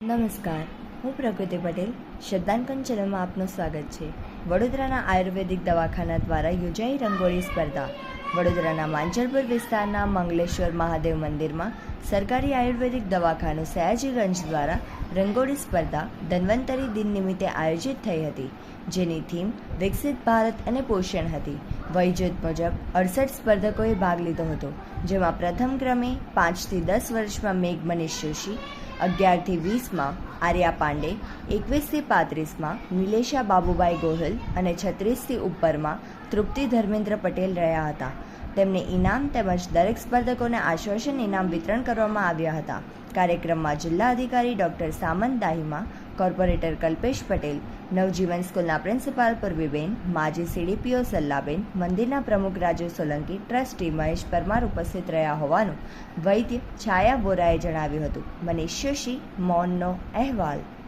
નમસ્કાર, હું પ્રકૃતિ પટેલ, શ્રદ્ધાંકન ચેનલમાં આપનું સ્વાગત છે. વડોદરાના આયુર્વેદિક દવાખાના દ્વારા યોજાઈ રંગોળી સ્પર્ધા. વડોદરાના માંજલપુર વિસ્તારના મંગલેશ્વર મહાદેવ મંદિરમાં સરકારી આયુર્વેદિક દવાખાનું સયાજીગંજ દ્વારા રંગોળી સ્પર્ધા ધન્વંતરી દિન નિમિત્તે આયોજિત થઈ હતી, જેની થીમ વિકસિત ભારત અને પોષણ હતી. વયજૂથ મુજબ અડસઠ સ્પર્ધકોએ ભાગ લીધો હતો, જેમાં પ્રથમ ક્રમે પાંચથી દસ વર્ષમાં મેઘ મનીષ જોશી અગિયારથી વીસમાં આર્યા પાંડે, એકવીસથી પાંત્રીસમાં નિલેશા બાબુભાઈ ગોહિલ અને છત્રીસથી ઉપરમાં તૃપ્તિ ધર્મેન્દ્ર પટેલ રહ્યા હતા. તેમને ઇનામ તેમજ દરેક સ્પર્ધકોને આશ્વાસન ઇનામ વિતરણ કરવામાં આવ્યા હતા. કાર્યક્રમમાં જિલ્લા અધિકારી ડોક્ટર સામંત દાહિમા કોર્પોરેટર કલ્પેશ પટેલ, નવજીવન સ્કૂલના પ્રિન્સિપાલ પૂર્વીબેન, માજી સીડીપીઓ સલ્લાબેન, મંદિરના પ્રમુખ રાજુ સોલંકી, ટ્રસ્ટી મહેશ પરમાર ઉપસ્થિત રહ્યા હોવાનું વૈદ્ય છાયા વોરાએ જણાવ્યું હતું. મનીષ જોશી, મૌનનો અહેવાલ.